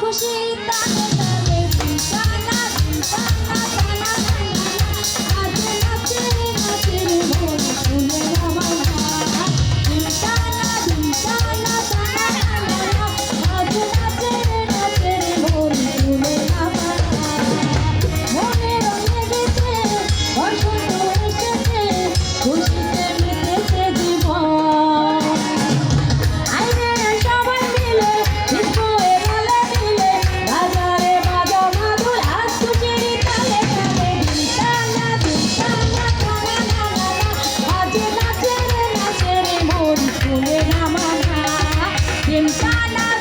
খুশি তাকে Shala.